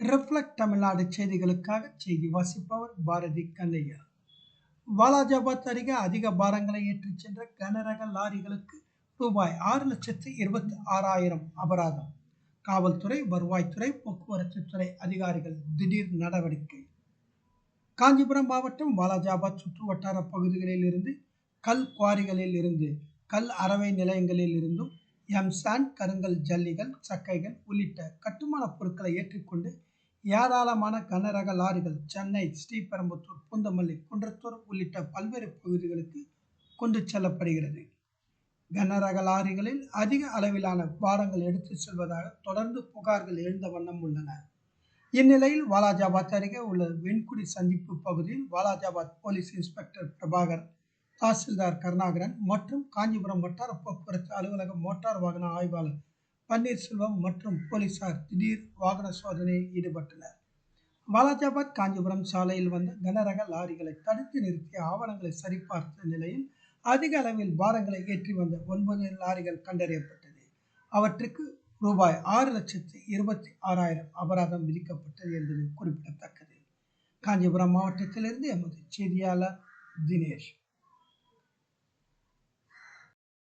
Reflect Tamil Nadu செய்திகளுக்காக செய்தி வாசிப்பவர் பாரதி கண்ணையா. வாலாஜாபாத் அருகே அதிக பாரங்களை ஏற்றிச் சென்ற கனரக லாரிகளுக்கு ரூபாய் ஆறு லட்சத்து இருபத்தி ஆறாயிரம் அபராதம். காவல்துறை வருவாய்த்துறை போக்குவரத்து துறை அதிகாரிகள் திடீர் நடவடிக்கை. காஞ்சிபுரம் மாவட்டம் வாலாஜாபாத் சுற்றுவட்டார பகுதிகளில் இருந்து கல் குவாரிகளில் இருந்து கல் அரவை நிலையங்களில் இருந்தும் எம்சாண்ட் கருங்கல் ஜல்லிகள் சக்கைகள் உள்ளிட்ட கட்டுமானப் பொருட்களை ஏற்றிக்கொண்டு ஏராளமான கனரக லாரிகள் சென்னை ஸ்ரீபெரும்புத்தூர் பூந்தமல்லி குன்றத்தூர் உள்ளிட்ட பல்வேறு பகுதிகளுக்கு கொண்டு செல்லப்படுகிறது. கனரக லாரிகளில் அதிக அளவிலான பாரங்கள் எடுத்துச் செல்வதாக தொடர்ந்து புகார்கள் எழுந்த வண்ணம் உள்ளன. இந்நிலையில் வாலாஜாபாத் அருகே உள்ள வெண்குடி சந்திப்பு பகுதியில் வாலாஜாபாத் போலீஸ் இன்ஸ்பெக்டர் பிரபாகர் தாசில்தார் கருணாகரன் மற்றும் காஞ்சிபுரம் வட்டார போக்குவரத்து அலுவலக மோட்டார் வாகன ஆய்வாளர் பன்னீர்செல்வம் மற்றும் போலீசார் திடீர் வாகன சோதனையில் ஈடுபட்டனர். வாலாஜாபாத் காஞ்சிபுரம் சாலையில் வந்த கனரக லாரிகளை தடுத்து நிறுத்தி ஆவணங்களை சரிபார்த்த நிலையில் அதிக அளவில் பாரங்களை ஏற்றி வந்த ஒன்பது லாரிகள் கண்டறியப்பட்டது. அவற்றுக்கு ரூபாய் ஆறு லட்சத்து இருபத்தி ஆறாயிரம் அபராதம் விதிக்கப்பட்டது என்பது குறிப்பிடத்தக்கது. காஞ்சிபுரம் மாவட்டத்திலிருந்து எமது செய்தியாளர் தினேஷ்.